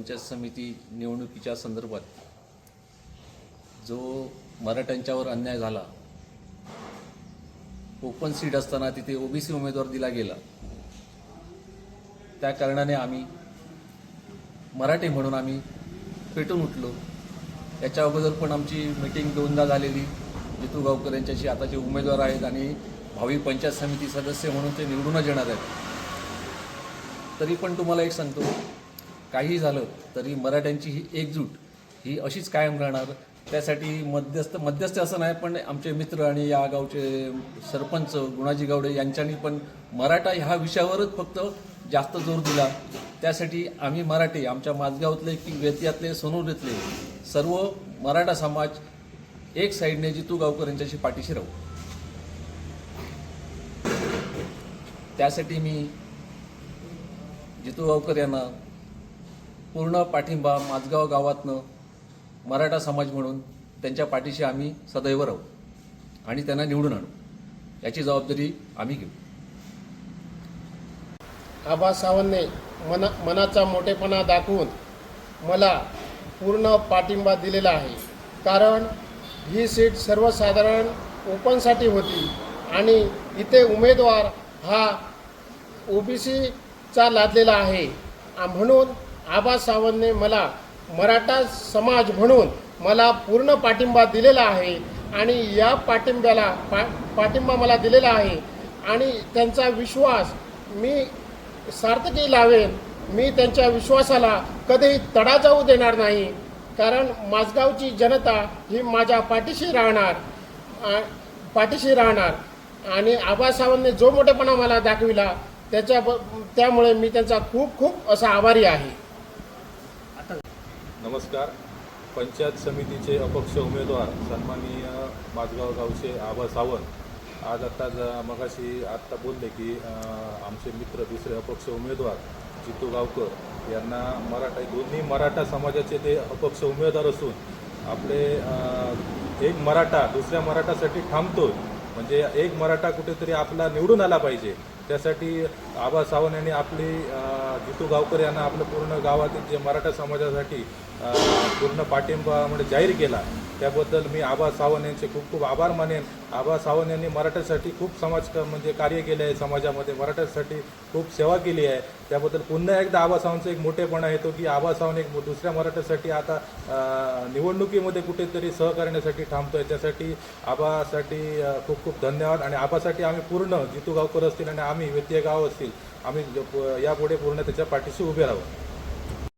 पंचायत समिती निवडणुकीच्या संदर्भात जो मराठ्यांच्यावर अन्याय झाला ओपन सीट असताना तिथे ओबीसी उमेदवार दिला गेला. त्या कारणाने आम्ही मराठी म्हणून आम्ही पेटून उठलो. याच्या अगोदर पण आमची मिटिंग दोनदा झालेली. जितू गावकर यांच्याशी आता जे उमेदवार आहेत आणि भावी पंचायत समिती सदस्य म्हणून ते निवडूनच येणार आहेत. तरी पण तुम्हाला एक सांगतो काही झालं तरी मराठ्यांची ही एकजूट ही अशीच कायम राहणार. त्यासाठी मध्यस्थ मध्यस्थ असं नाही पण आमचे मित्र आणि या गावचे सरपंच गुणाजी गावडे यांच्यानी पण मराठा ह्या विषयावरच फक्त जास्त जोर दिला. त्यासाठी आम्ही मराठी आमच्या माझगावातले की वेतियातले सोनूरीतले सर्व मराठा समाज एक साईडने जितू गावकर यांच्याशी पाठीशी राहू. त्यासाठी मी जितू गावकर यांना पूर्ण पाठिंबा माझगाव गावातनं मराठा समाज म्हणून त्यांच्या पाठीशी आम्ही सदैव राहू आणि त्यांना निवडून आणू. याची जबाबदारी आम्ही घेऊ. आबा सावंतने मना मनाचा मोठेपणा दाखवून मला पूर्ण पाठिंबा दिलेला आहे. कारण ही सीट सर्वसाधारण ओपनसाठी होती आणि इथे उमेदवार हा ओबीसीचा लादलेला आहे. म्हणून आबा सावंतने मला मराठा समाज म्हणून मला पूर्ण पाठिंबा दिलेला आहे आणि या पाठिंब्याला पा पाठिंबा मला दिलेला आहे आणि त्यांचा विश्वास मी सार्थकी लावेन. मी त्यांच्या विश्वासाला कधीही तडा जाऊ देणार नाही. कारण माझगावची जनता ही माझ्या पाठीशी राहणार पाठीशी राहणार. आणि आबा सावंतने जो मोठेपणा मला दाखविला त्याच्या त्यामुळे मी त्यांचा खूप खूप असा आभारी आहे. नमस्कार. पंचायत समितीचे अपक्ष उमेदवार सन्माननीय माझगाव गावचे आबा सावंत. आज आत्ता ज- मगाशी आत्ता बोलले की आमचे मित्र दुसरे अपक्ष उमेदवार जितू गावकर यांना मराठा दोन्ही मराठा समाजाचे ते अपक्ष उमेदवार असून आपले एक मराठा दुसऱ्या मराठासाठी थांबतो म्हणजे एक मराठा कुठेतरी आपला निवडून आला पाहिजे. त्यासाठी आबा सावंत यांनी आपली जितू गावकर यांना आपलं पूर्ण गावातील जे मराठा समाजासाठी पूर्ण पाठिंबा म्हणजे जाहीर केला. त्याबद्दल मी आबा सावंत यांचे खूप खूप आभार मानेन. आबा सावंत यांनी मराठ्यासाठी खूप समाज म्हणजे कार्य केले आहे समाजामध्ये. मराठ्यासाठी खूप सेवा केली आहे. त्याबद्दल पुन्हा एकदा आबा सावंतचा एक मोठेपणा येतो की आबा सावंत एक दुसऱ्या मराठ्यासाठी आता निवडणुकीमध्ये कुठेतरी सहकार्यासाठी आहे त्यासाठी आबासाठी खूप खूप धन्यवाद. आणि आबासाठी आम्ही पूर्ण जितू गावकर असतील आणि आम्ही व्यत्यय गाव असतील आम्ही यापुढे पूर्ण त्याच्या पाठीशी उभे राहू.